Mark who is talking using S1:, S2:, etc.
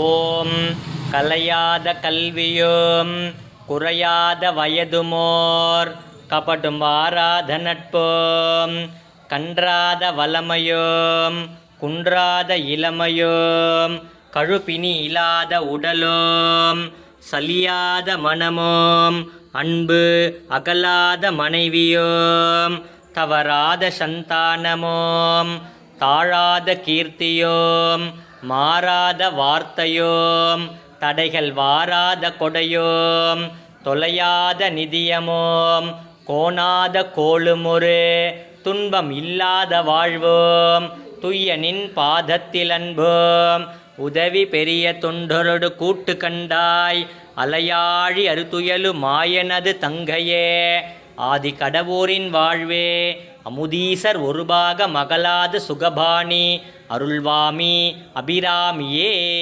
S1: ஓம் கலையாத கல்வியோம் குறையாத வயதுமோர் கபடும் வாராத நட்போம் கன்றாத வளமையோம் குன்றாத இளமையோம் கழுப்பினி இல்லாத உடலோம் சலியாத மனமோம் அன்பு அகலாத மனைவியோம் தவறாத சந்தானமோம் தாழாத கீர்த்தியோம் மாறாத வார்த்தையோம் தடைகள் வாராத கொடையோம் தொலையாத நிதியமோம் கோணாத கோளுமொரு துன்பம் இல்லாத வாழ்வோம் துய்யனின் பாதத்தில் அன்போம் உதவி பெரிய தொண்டரொடு கூட்டு கண்டாய் அலையாழி அறுதுயலு மாயனது தங்கையே ஆதி கடவுரின் வாழ்வே. அமுதீசர் ஒருபாக மகளாது சுகபாணி அருள்வாமி அபிராமியே.